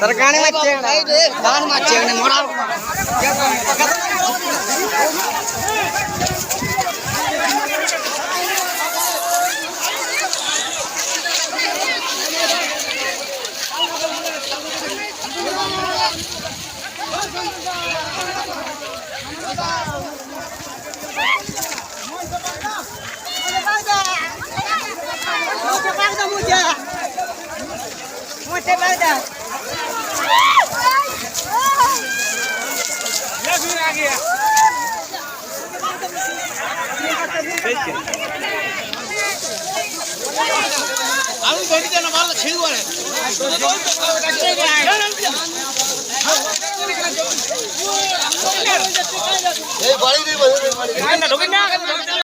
তার গানে মারছে গান মারছে। এখানে মরা ঢোকেন না এই বাড়ি